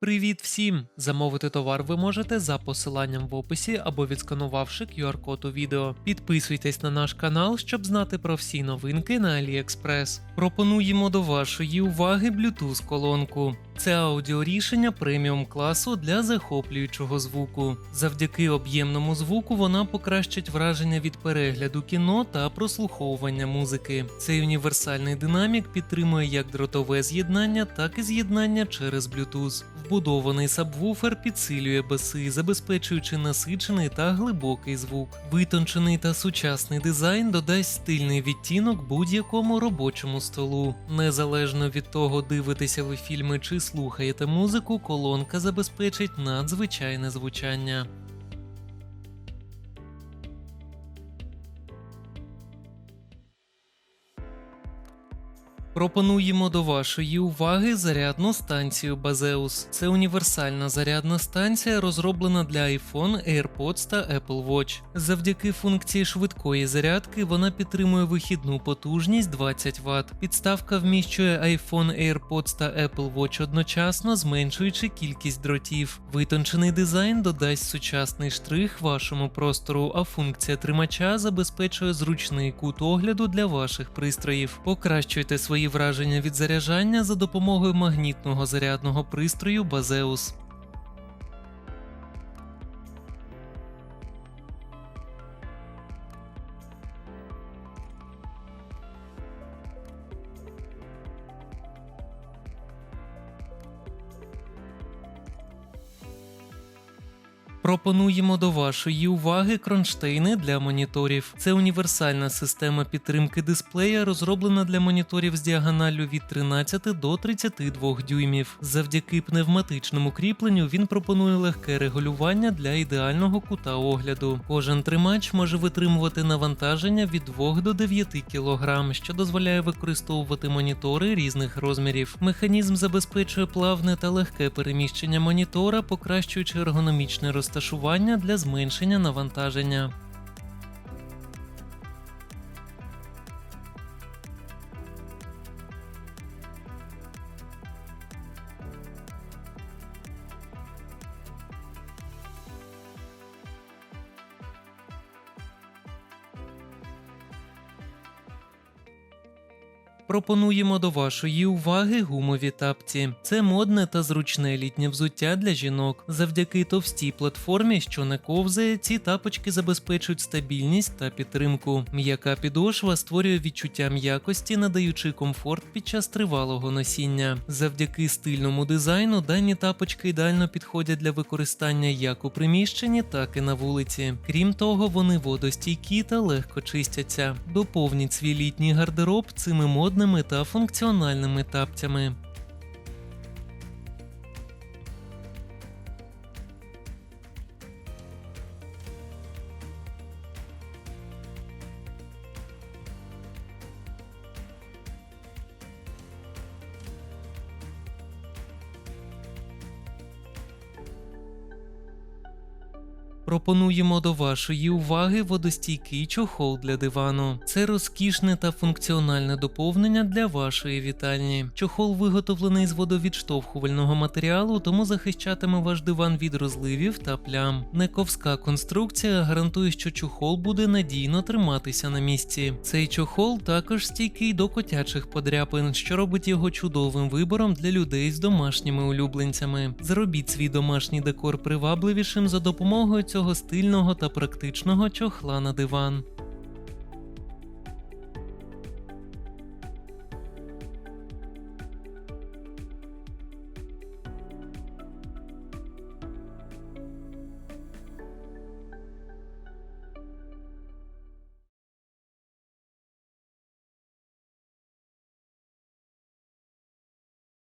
Привіт всім! Замовити товар ви можете за посиланням в описі або відсканувавши QR-код у відео. Підписуйтесь на наш канал, щоб знати про всі новинки на AliExpress. Пропонуємо до вашої уваги Bluetooth колонку. Це аудіорішення преміум класу для захоплюючого звуку. Завдяки об'ємному звуку вона покращить враження від перегляду кіно та прослуховування музики. Цей універсальний динамік підтримує як дротове з'єднання, так і з'єднання через Bluetooth. Вбудований сабвуфер підсилює баси, забезпечуючи насичений та глибокий звук. Витончений та сучасний дизайн додасть стильний відтінок будь-якому робочому столу. Незалежно від того, дивитеся ви фільми чи слухаєте музику, колонка забезпечить надзвичайне звучання. Пропонуємо до вашої уваги зарядну станцію Базеус. Це універсальна зарядна станція, розроблена для iPhone, AirPods та Apple Watch. Завдяки функції швидкої зарядки вона підтримує вихідну потужність 20 Вт. Підставка вміщує iPhone, AirPods та Apple Watch одночасно, зменшуючи кількість дротів. Витончений дизайн додасть сучасний штрих вашому простору, а функція тримача забезпечує зручний кут огляду для ваших пристроїв. Покращуйте свої враження від заряджання за допомогою магнітного зарядного пристрою Базеус. Пропонуємо до вашої уваги кронштейни для моніторів. Це універсальна система підтримки дисплея, розроблена для моніторів з діагоналлю від 13 до 32 дюймів. Завдяки пневматичному кріпленню він пропонує легке регулювання для ідеального кута огляду. Кожен тримач може витримувати навантаження від 2 до 9 кг, що дозволяє використовувати монітори різних розмірів. Механізм забезпечує плавне та легке переміщення монітора, покращуючи ергономічне розташування для зменшення навантаження. Пропонуємо до вашої уваги гумові тапці. Це модне та зручне літнє взуття для жінок. Завдяки товстій платформі, що не ковзає, ці тапочки забезпечують стабільність та підтримку. М'яка підошва створює відчуття м'якості, надаючи комфорт під час тривалого носіння. Завдяки стильному дизайну дані тапочки ідеально підходять для використання як у приміщенні, так і на вулиці. Крім того, вони водостійкі та легко чистяться. Доповніть свій літній гардероб цими модними та функціональними тапцями. Пропонуємо до вашої уваги водостійкий чохол для дивану. Це розкішне та функціональне доповнення для вашої вітальні. Чохол виготовлений з водовідштовхувального матеріалу, тому захищатиме ваш диван від розливів та плям. Нековська конструкція гарантує, що чохол буде надійно триматися на місці. Цей чохол також стійкий до котячих подряпин, що робить його чудовим вибором для людей з домашніми улюбленцями. Зробіть свій домашній декор привабливішим за допомогою цього стильного та практичного чохла на диван.